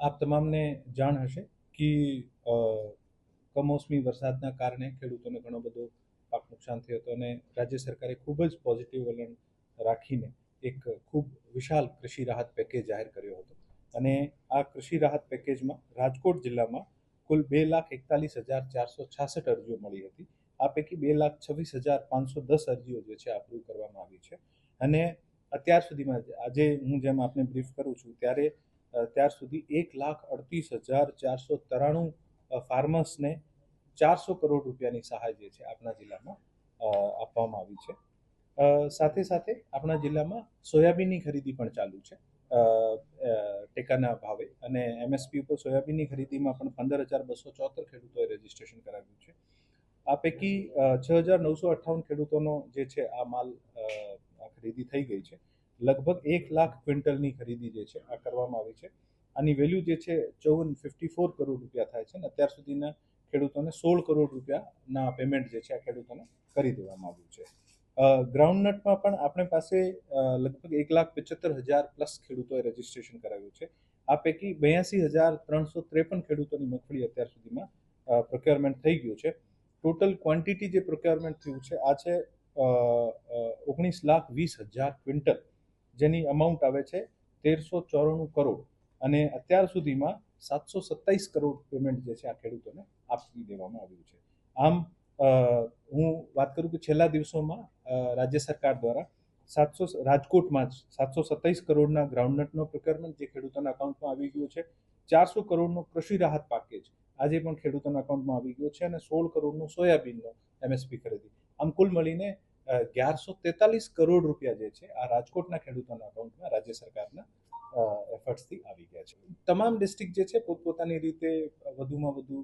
આપ તમામને જાણ હશે કે કમોસમી વરસાદના કારણે ખેડૂતોને ઘણો બધો પાક નુકસાન થયું હતું અને રાજ્ય સરકારે ખૂબ જ પોઝિટિવ વલણ રાખીને એક ખૂબ વિશાલ કૃષિ રાહત પેકેજ જાહેર કર્યો હતો. અને આ કૃષિ રાહત પેકેજમાં રાજકોટ જિલ્લામાં કુલ બે લાખ એકતાલીસ હજાર ચારસો છાસઠ અરજીઓ મળી હતી. આ પૈકી બે લાખ છવ્વીસ હજાર પાંચસો દસ અરજીઓ જે છે અપ્રૂવ કરવામાં આવી છે. અને અત્યાર સુધીમાં આજે હું જેમ આપને બ્રીફ કરું છું, ત્યારે ત્યાર સુધી એક લાખ અડતીસ હજાર ચારસો ત્રાણું ફાર્મર્સને ચારસો કરોડ રૂપિયાની સહાય જે છે આપણા જિલ્લામાં આપવામાં આવી છે. સાથે સાથે આપણા જિલ્લામાં સોયાબીનની ખરીદી પણ ચાલુ છે ટેકાના ભાવે. અને એમએસપી ઉપર સોયાબીનની ખરીદીમાં પણ પંદર હજાર બસો ચોતેર ખેડૂતોએ રજીસ્ટ્રેશન કરાવ્યું છે. આ પૈકી છ હજાર નવસો અઠ્ઠાવન ખેડૂતોનો જે છે આ માલ ખરીદી થઈ ગઈ છે. લગભગ એક લાખ ક્વિન્ટલની ખરીદી જે છે આ કરવામાં આવી છે. આની વેલ્યુ જે છે ચૌવન ફિફ્ટી ફોર કરોડ રૂપિયા થાય છે અને અત્યાર સુધીના ખેડૂતોને સોળ કરોડ રૂપિયાના પેમેન્ટ જે છે આ ખેડૂતોને કરી દેવામાં આવ્યું છે. ગ્રાઉન્ડનટમાં પણ આપણે પાસે લગભગ એક લાખ પંચોતેર હજાર પ્લસ ખેડૂતોએ રજીસ્ટ્રેશન કરાવ્યું છે. આ પૈકી બ્યાસી હજાર ત્રણસો ત્રેપન ખેડૂતોની મગફળી અત્યાર સુધીમાં પ્રોક્યોરમેન્ટ થઈ ગયું છે. ટોટલ ક્વોન્ટિટી જે પ્રોક્યોરમેન્ટ થયું છે, આ છે ઓગણીસ લાખ વીસ હજાર ક્વિન્ટલ. જેની અમાઉન્ટ આવે છે તેરસો ચોરાણું કરોડ. અને અત્યાર સુધીમાં સાતસો સત્તાવીસ કરોડ પેમેન્ટ જે છે આ ખેડૂતોને આપી દેવામાં આવ્યું છે. આમ હું વાત કરું કે છેલ્લા દિવસોમાં રાજ્ય સરકાર દ્વારા સાતસો રાજકોટમાં જ સાતસો સત્તાવીસ કરોડના ગ્રાઉન્ડનટનો પ્રોક્યોરમેન્ટ જે ખેડૂતોના અકાઉન્ટમાં આવી ગયો છે. ચારસો કરોડનો કૃષિ રાહત પેકેજ આજે પણ ખેડૂતોના અકાઉન્ટમાં આવી ગયો છે અને સોળ કરોડનું સોયાબીનનો એમએસપી ખરીદી. આમ કુલ મળીને અગિયારસો તેતાલીસ કરોડ રૂપિયા જે છે, આ રાજકોટના ખેડૂતોના અકાઉન્ટમાં રાજ્ય સરકારના એફર્ટ્સથી આવી ગયા છે. તમામ ડિસ્ટ્રિક્ટ જે છે, પોતપોતાની રીતે વધુમાં વધુ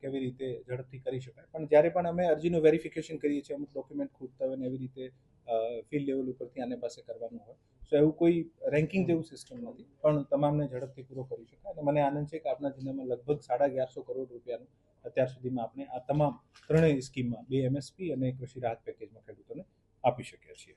કેવી રીતે ઝડપથી કરી શકાય. પણ જ્યારે પણ અમે અરજીનું વેરિફિકેશન કરીએ છીએ, અમુક ડોક્યુમેન્ટ ખૂટતા હોય ને એવી રીતે ફિલ્ડ લેવલ ઉપરથી આને પાસે કરવાનું હોય સો એવું કોઈ રેન્કિંગ જેવું સિસ્ટમ નથી. પણ તમામને ઝડપથી પૂરો કરી શકાય. અને મને આનંદ છે કે આપણા જિલ્લામાં લગભગ સાડા અગિયારસો કરોડ રૂપિયાનું અત્યાર સુધીમાં આપણે આ તમામ ત્રણેય સ્કીમમાં બે એમએસપી અને કૃષિ રાહત પેકેજમાં ખેડૂતોને આપી શકીએ છીએ.